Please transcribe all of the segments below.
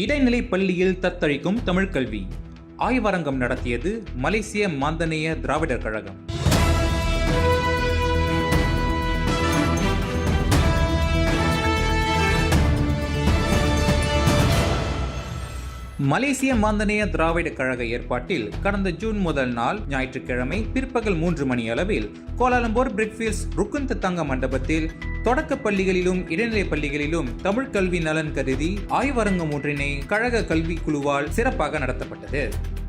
இடைநிலை பள்ளியில் தத்தளிக்கும் தமிழ்கல்வி ஆய்வரங்கம் நடத்தியது மலேசிய மாந்தநேய திராவிடர் கழகம். மலேசிய மாந்தநேய திராவிட கழக ஏற்பாட்டில் கடந்த ஜூன் முதல் நாள் ஞாயிற்றுக்கிழமை பிற்பகல் மூன்று மணி அளவில் கோலாலம்பூர் பிரிக்ஃபீல்ஸ் ருக்குந்த தங்க மண்டபத்தில் தொடக்க பள்ளிகளிலும் இடைநிலைப் பள்ளிகளிலும் தமிழ் கல்வி நலன் கருதி ஆய்வரங்கம் ஒன்றினை கழக கல்வி குழுவால் சிறப்பாக நடத்தப்பட்டது.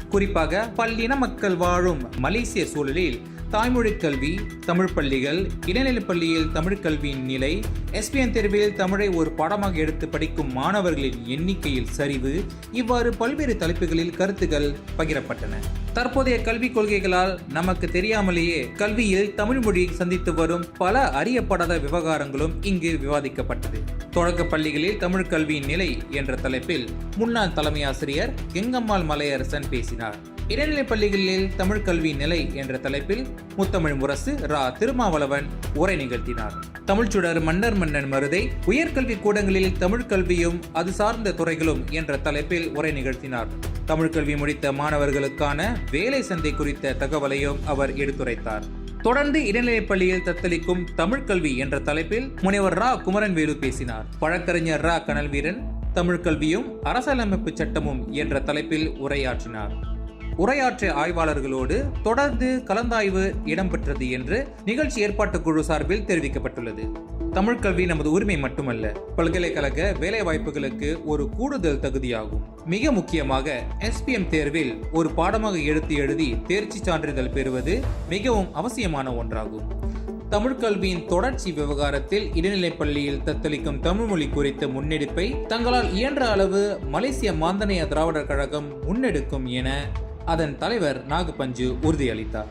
குறிப்பாக பல்லின மக்கள் வாழும் மலேசிய சூழலில் தாய்மொழி கல்வி தமிழ் பள்ளிகள் இடைநிலைப் பள்ளியில் தமிழ் கல்வியின் நிலை எஸ்பிஎன் தேர்வில் தமிழை ஒரு பாடமாக எடுத்து படிக்கும் மாணவர்களின் எண்ணிக்கையில் சரிவு இவ்வாறு பல்வேறு தலைப்புகளில் கருத்துக்கள் பகிரப்பட்டன. தற்போதைய கல்விக் கொள்கைகளால் நமக்கு தெரியாமலேயே கல்வியில் தமிழ் மொழி சந்தித்து வரும் பல அறியப்படாத விவகாரங்களும் இங்கு விவாதிக்கப்பட்டது. தொடக்க பள்ளிகளில் தமிழ் கல்வியின் நிலை என்ற தலைப்பில் முன்னாள் தலைமை ஆசிரியர் கெங்கம்மாள் மலையரசன் பேசினார். இடைநிலைப் பள்ளிகளில் தமிழ் கல்வி நிலை என்ற தலைப்பில் முத்தமிழ் முரசு ரா. திருமாவளவன் உரை நிகழ்த்தினார். தமிழ்ச்சுடர் மன்னர் மன்னன் மருதை உயர்கல்வி கூடங்களில் தமிழ் கல்வியும் அது சார்ந்த துறைகளும் என்ற தலைப்பில் உரை நிகழ்த்தினார். தமிழ் கல்வி முடித்த மாணவர்களுக்கான வேலை சந்தை குறித்த தகவலையும் அவர் எடுத்துரைத்தார். தொடர்ந்து இடைநிலைப் பள்ளியில் தத்தளிக்கும் தமிழ் கல்வி என்ற தலைப்பில் முனைவர் ரா. குமரன்வேலு பேசினார். வழக்கறிஞர் ரா. கனல்வீரன் தமிழ் கல்வியும் அரசியலமைப்பு சட்டமும் என்ற தலைப்பில் உரையாற்றினார். உரையாற்றிய ஆய்வாளர்களோடு தொடர்ந்து கலந்தாய்வு இடம்பெற்றது என்று நிகழ்ச்சி ஏற்பாட்டு குழு சார்பில் தெரிவிக்கப்பட்டுள்ளது. தமிழ் கல்வி நமது உரிமை மட்டுமல்ல பல்கலைக்கழக வேலை வாய்ப்புகளுக்கு ஒரு கூடுதல் தகுதியாகும். மிக முக்கியமாக எஸ்பிஎம் தேர்வில் ஒரு பாடமாக எடுத்து எழுதி தேர்ச்சி சான்றிதழ் பெறுவது மிகவும் அவசியமான ஒன்றாகும். தமிழ் கல்வியின் தொடர்ச்சி விவகாரத்தில் இடைநிலைப் பள்ளியில் தத்தளிக்கும் தமிழ் மொழி குறித்த முன்னெடுப்பை தங்களால் இயன்ற அளவு மலேசிய மாந்தனைய திராவிடர் கழகம் முன்னெடுக்கும் என அதன் தலைவர் நாகபஞ்சு உறுதியளித்தார்.